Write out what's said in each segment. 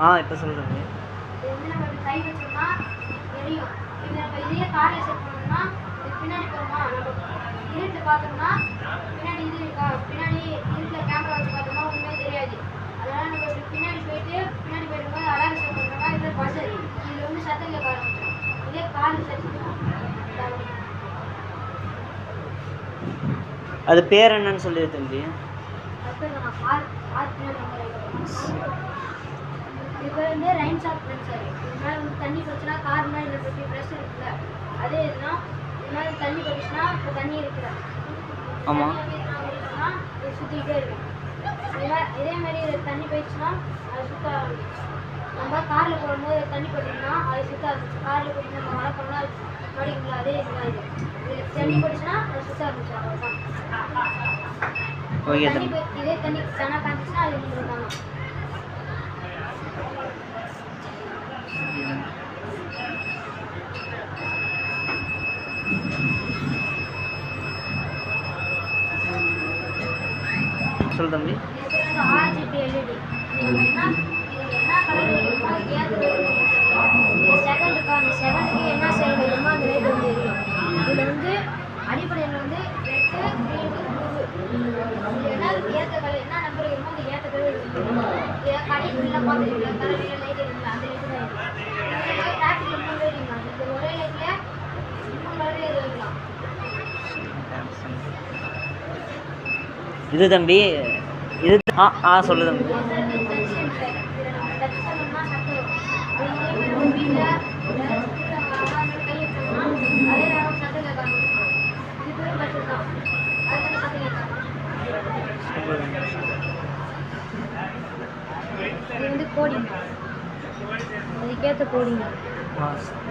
ஆ இப்போ சொல்கிறேங்க அது பேர் என்னன்னு சொல்லி தம்பி அப்புறம் நம்ம கார் கார் பின்னாடி நம்ம இது பேர் வந்து ரைன் ஷாப் சார் இது மேலே வந்து தண்ணி போச்சுன்னா கார் மேலே இதில் பற்றி ப்ரெஷ் இருக்குல்ல. அதே இதுனா இது மேலே தண்ணி போச்சுன்னா இப்போ தண்ணி இருக்குல்ல ஆமாம் இது சுற்றிக்கிட்டே இருக்கும். இதே மாதிரி- மாதிரி தண்ணி போயிடுச்சுன்னா அது சுத்த நம்ம காரில் போடும்போது தண்ணி போட்டிங்கன்னா அது சுத்த காரில் போட்டு நம்ம மழை பண்ணால் மடிக்குங்களா அதே இதுதான் இது தண்ணி போட்டுச்சுன்னா அது சுத்த ஆரம்பிச்சு அவ்வளோதான் தண்ணி இதே தண்ணி தானா காமிச்சுன்னா அது உங்களுக்கு தானா சொல் தம்பி இது பேர் வந்து ஆர்ஜிபி எல்இடி இது என்ன இது என்ன கலர் இருக்குமோ அது ஏற்ற இந்த செகண்ட் இருக்கா அந்த செகண்டுக்கு என்ன செயல் வருமோ அந்த லைட் வந்து தம்பி. இதில் வந்து அடிப்படையில் வந்து ரெட்டு க்ரீன் ப்ளூ என்ன ஏற்ற கலர் என்ன நம்பர் இருக்குமோ அந்த ஏற்ற கலர் இருக்கும் கடை ஃபுல்லாக பார்த்துருக்கீங்களா கலரில் லைட் இருக்குல்ல அந்த லைட் தான் இருக்கும் டிராஃபிக்கில் மூணு லைட் இருக்கலாம் இந்த ஒரே லைட்டில் மூணு கலர் இருக்கலாம் இது தம்பி இது ஆ ஆ சொல்லு தம்பி. இது வந்து கோடிங் அதுக்கேற்ற கோடிங் ஆ தம்பி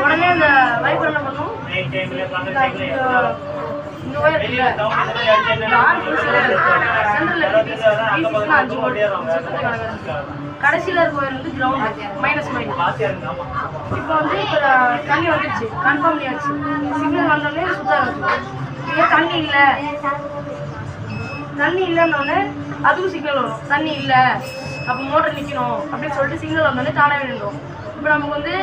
உடனே இந்த வைப்பு என்ன பண்ணும் கடைசியில் இருக்க வந்து கிரவுண்ட் மைனஸ் மைனஸ் இப்போ வந்து இப்போ தண்ணி வந்துடுச்சு கன்ஃபார்ம் பண்ணியாச்சு. சிக்னல் வந்தோடனே சுத்த ஆரம்பிச்சு இதே தண்ணி இல்லை. தண்ணி இல்லைன்னொடனே அதுவும் சிக்னல் வரும். தண்ணி இல்லை. அப்போ மோட்டர் நிற்கணும் அப்படின்னு சொல்லிட்டு சிக்னல் வந்தோடனே தானாக விழுந்துடும் இப்போ நமக்கு வந்து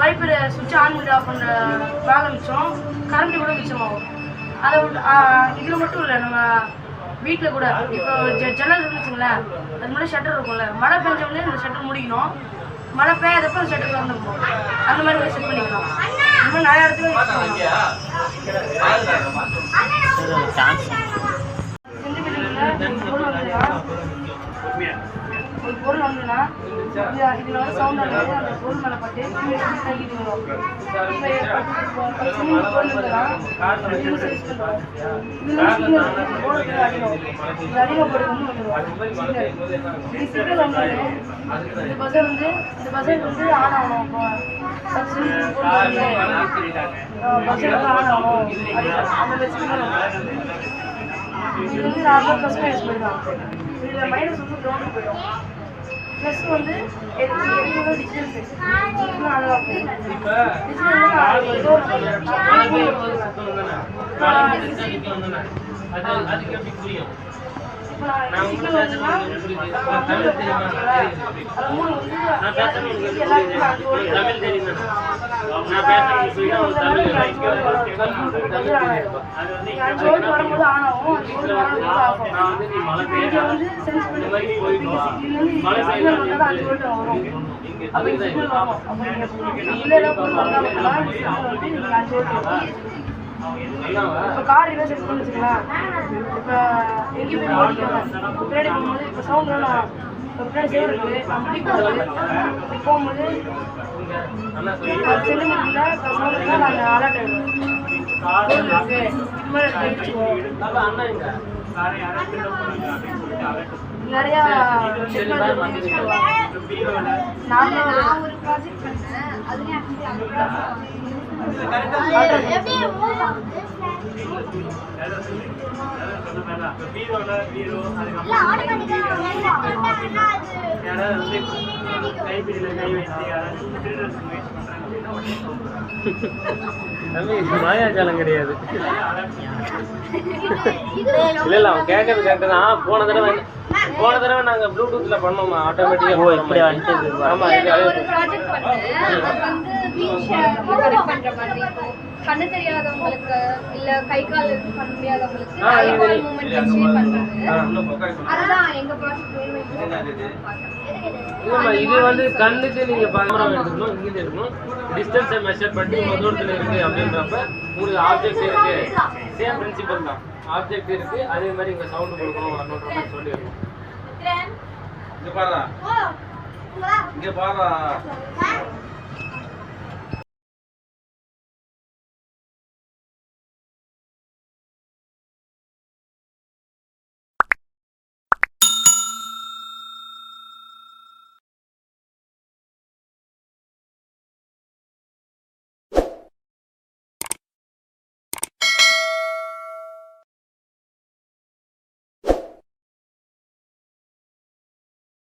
வைப்பர் சுவிட்ச் ஆன் பண்ணி ஆஃப் பண்ணுற வேலை மிச்சம். கரண்ட் கூட மிச்சமாகும். அதை இதில் மட்டும் இல்லை நம்ம வீட்டில் கூட இப்போ ஜ ஜன்னல் இருந்துச்சுங்களேன் அது முன்னாடி ஷட்டர் இருக்கும்ல மழை பெஞ்ச உடனே இந்த ஷட்டர் முடிக்கணும் மழை பெய்யாதப்ப அந்த ஷட்டர் வந்துருக்கும் அந்த மாதிரி கூட செட் பண்ணிக்கலாம் இந்த மாதிரி நிறைய இடத்துல யூஸ் பண்ணலாம். ஒரு பொருள் வந்துன்னா இது இதில் வந்து சவுண்ட் ஆகுது அந்த பொருள் மேலே பட்டு தள்ளிட்டு வரும். பொருள் இருந்ததுன்னா இதில் போர்டு இது வந்து இது சிக்னல் வந்து இந்த வந்து இந்த வந்து ஆன் ஆகணும். இப்போ வந்து ஆன் ஆகணும். அந்த சிக்னல் இது வந்து நார்மல் மைனஸ் இதில் மைனஸ் வந்து போயிடும். ப்ளஸ் வந்து எதுவும் டிஜிட்டல் மூணு வந்து பண்ணி இப்போ கார் ரிவர்ஸ் எடுக்கணும்னு வச்சுக்கலாம் இப்போ எங்கேயும் போய் ஓடிக்கலாம் பின்னாடி போகும்போது இப்போ சவுண்ட் நான் பின்னாடி சேவ் இருக்குது. நான் போகும்போது போகும்போது செல்லுங்க சவுண்ட் அலர்ட் ஆகிடுவோம் இது மாதிரி அடிச்சுக்குவோம் நிறையா நான் ஒரு ப்ராஜெக்ட் பண்ணேன். மாயாஜாலம் கிடையாது இல்ல இல்ல அவன் கேட்கறது கரெக்ட் தான் போன தடவை போன தடவை நாங்க ப்ளூடூத்ல பண்ணோமா ஆட்டோமேட்டிக்கா ஓ இப்படி வந்துட்டு ஆமா. இது கனெக்ட் பண்ற மாதிரி இருக்கும் கண்ணு தெரியாதவங்களுக்கு இல்ல கை கால் பண்ண முடியாதவங்களுக்கு இது- கால் மூமெண்ட் வச்சு பண்றது அதுதான் எங்க ப்ராஜெக்ட் இது வந்து கண்ணுக்கு நீங்க கேமரா எடுக்கணும் இங்க எடுக்கணும் டிஸ்டன்ஸை மெஷர் பண்ணி இவ்வளவு தூரத்துல இருக்கு அப்படின்றப்ப உங்களுக்கு ஆப்ஜெக்ட் இருக்கு சேம் பிரின்சிபல் தான் ஆப்ஜெக்ட் இருக்கு அதே மாதிரி இங்க சவுண்ட் கொடுக்கணும் வரணுன்ற மாதிரி சொல்லிடணும் இங்க பாரு இங்க பாரு